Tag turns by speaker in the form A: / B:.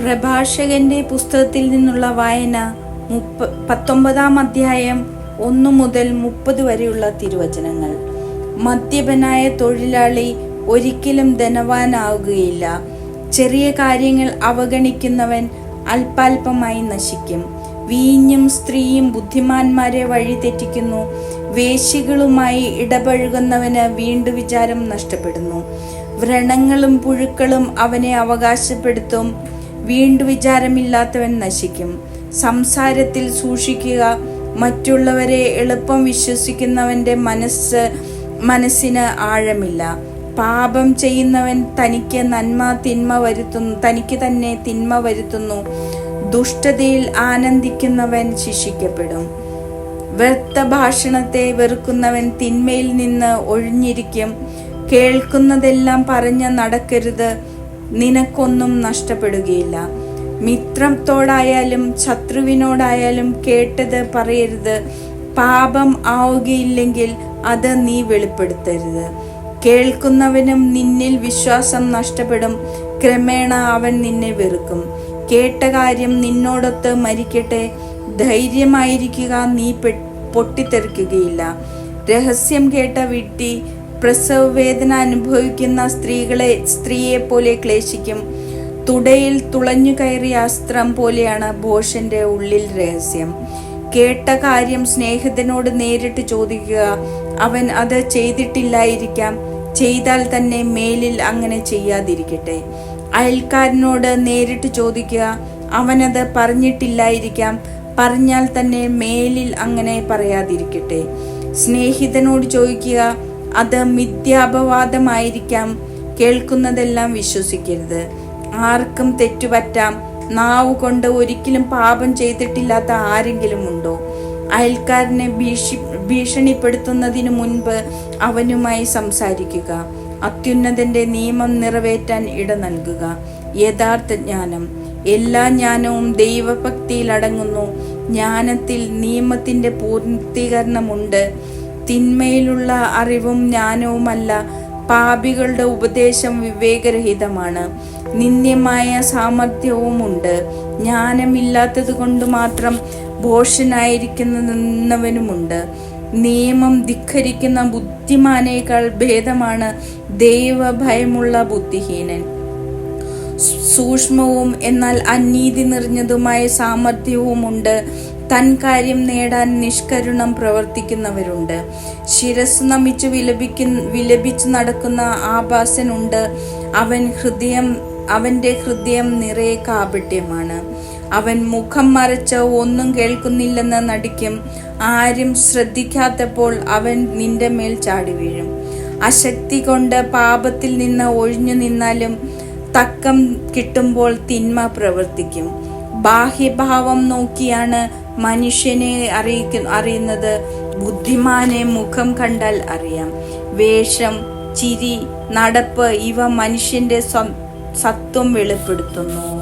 A: പ്രഭാഷകന്റെ പുസ്തകത്തിൽ നിന്നുള്ള വായന മുപ്പ പത്തൊമ്പതാം അധ്യായം ഒന്നു മുതൽ മുപ്പത് വരെയുള്ള തിരുവചനങ്ങൾ. മദ്യപനായ തൊഴിലാളി ഒരിക്കലും ധനവാനാവുകയില്ല ചെറിയ കാര്യങ്ങൾ അവഗണിക്കുന്നവൻ അല്പാൽപമായി നശിക്കും. വീഞ്ഞും സ്ത്രീയും ബുദ്ധിമാന്മാരെ വഴിതെറ്റിക്കുന്നു വേശികളുമായി ഇടപഴകുന്നവന് വീണ്ടു വിചാരം നഷ്ടപ്പെടുന്നു. വ്രണങ്ങളും പുഴുക്കളും അവനെ അവകാശപ്പെടുത്തും. വീണ്ടു വിചാരമില്ലാത്തവൻ നശിക്കും. സംസാരത്തിൽ സൂക്ഷിക്കുക. മറ്റുള്ളവരെ എളുപ്പം വിശ്വസിക്കുന്നവന്റെ മനസ്സ് മനസ്സിന് ആഴമില്ല. പാപം ചെയ്യുന്നവൻ തനിക്ക് നന്മ തിന്മ വരുത്തുന്നു തനിക്ക് തന്നെ തിന്മ വരുത്തുന്നു. ദുഷ്ടതയിൽ ആനന്ദിക്കുന്നവൻ ശിക്ഷിക്കപ്പെടും. വ്യർത്ഥ ഭാഷണത്തെ വെറുക്കുന്നവൻ തിന്മയിൽ നിന്ന് ഒഴിഞ്ഞിരിക്കും. കേൾക്കുന്നതെല്ലാം പറഞ്ഞ് നടക്കരുത്. നിനക്കൊന്നും നഷ്ടപ്പെടുകയില്ല. മിത്രത്തോടായാലും ശത്രുവിനോടായാലും കേട്ടത് പറയരുത്. പാപം ആവുകയില്ലെങ്കിൽ അത് നീ വെളിപ്പെടുത്തരുത്. കേൾക്കുന്നവനും നിന്നിൽ വിശ്വാസം നഷ്ടപ്പെടും. ക്രമേണ അവൻ നിന്നെ വെറുക്കും. കേട്ട കാര്യം നിന്നോടൊത്ത് മരിക്കട്ടെ. ധൈര്യമായിരിക്കുക നീ പൊട്ടിത്തെറിക്കുകയില്ല. രഹസ്യം കേട്ട വിട്ടി പ്രസവ വേദന അനുഭവിക്കുന്ന സ്ത്രീകളെ സ്ത്രീയെ പോലെ ക്ലേശിക്കും. തുടയിൽ തുളഞ്ഞു കയറിയ അസ്ത്രം പോലെയാണ് ബോഷന്റെ ഉള്ളിൽ രഹസ്യം. കേട്ട കാര്യം സ്നേഹത്തിനോട് നേരിട്ട് ചോദിക്കുക. അവൻ അത് ചെയ്തിട്ടില്ലായിരിക്കാം. ചെയ്താൽ തന്നെ മേലിൽ അങ്ങനെ ചെയ്യാതിരിക്കട്ടെ. അയൽക്കാരനോട് നേരിട്ട് ചോദിക്കുക. അവനത് പറഞ്ഞിട്ടില്ലായിരിക്കാം. പറഞ്ഞാൽ തന്നെ മേലിൽ അങ്ങനെ പറയാതിരിക്കട്ടെ. സ്നേഹിതനോട് ചോദിക്കുക. അത് മിഥ്യാപവാദമായിരിക്കാം. കേൾക്കുന്നതെല്ലാം വിശ്വസിക്കരുത്. ആർക്കും തെറ്റുപറ്റാം. നാവ് കൊണ്ട് ഒരിക്കലും പാപം ചെയ്തിട്ടില്ലാത്ത ആരെങ്കിലും ഉണ്ടോ? അയൽക്കാരനെ ഭീഷി ഭീഷണിപ്പെടുത്തുന്നതിനു മുൻപ് അവനുമായി സംസാരിക്കുക. അത്യുന്നതന്റെ നിയമം നിറവേറ്റാൻ ഇട നൽകുക. യഥാർത്ഥ ജ്ഞാനം. എല്ലാ ജ്ഞാനവും ദൈവഭക്തിയിൽ അടങ്ങുന്നു. ജ്ഞാനത്തിൽ നിയമത്തിന്റെ പൂർത്തീകരണമുണ്ട്. തിന്മയിലുള്ള അറിവും ജ്ഞാനവുമല്ല പാപികളുടെ ഉപദേശം വിവേകരഹിതമാണ്. നിന്ദ്യമായ സാമർഥ്യവുമുണ്ട്. ജ്ഞാനമില്ലാത്തത് കൊണ്ട് മാത്രം ഭോഷനായിരിക്കുന്നവനുമുണ്ട് നിയമം ധിഖരിക്കുന്ന ബുദ്ധിമാനേക്കാൾ ഭേദമാണ് ദൈവഭയമുള്ള ബുദ്ധിഹീനൻ. സൂക്ഷ്മവും എന്നാൽ അനീതി നിറഞ്ഞതുമായ സാമർഥ്യവുമുണ്ട്. തൻ കാര്യം നേടാൻ നിഷ്കരുണം പ്രവർത്തിക്കുന്നവരുണ്ട്. ശിരസ് നമിച്ച് വിലപിക്കുന്ന വിലപിച്ച് നടക്കുന്ന ആഭാസനുണ്ട്. അവൻ ഹൃദയം അവന്റെ ഹൃദയം നിറയെ കാപട്യമാണ്. അവൻ മുഖം മറച്ച് ഒന്നും കേൾക്കുന്നില്ലെന്ന് നടിക്കും. ആരും ശ്രദ്ധിക്കാത്തപ്പോൾ അവൻ നിന്റെ മേൽ ചാടി വീഴും. അശക്തി കൊണ്ട് പാപത്തിൽ നിന്ന് ഒഴിഞ്ഞു നിന്നാലും തക്കം കിട്ടുമ്പോൾ തിന്മ പ്രവർത്തിക്കും. ബാഹ്യഭാവം നോക്കിയാണ് മനുഷ്യനെ അറിയിക്കുന്നു അറിയുന്നത് ബുദ്ധിമാനെ മുഖം കണ്ടാൽ അറിയാം. വേഷം ചിരി നടപ്പ് ഇവ മനുഷ്യന്റെ സത്വം വെളിപ്പെടുത്തുന്നു.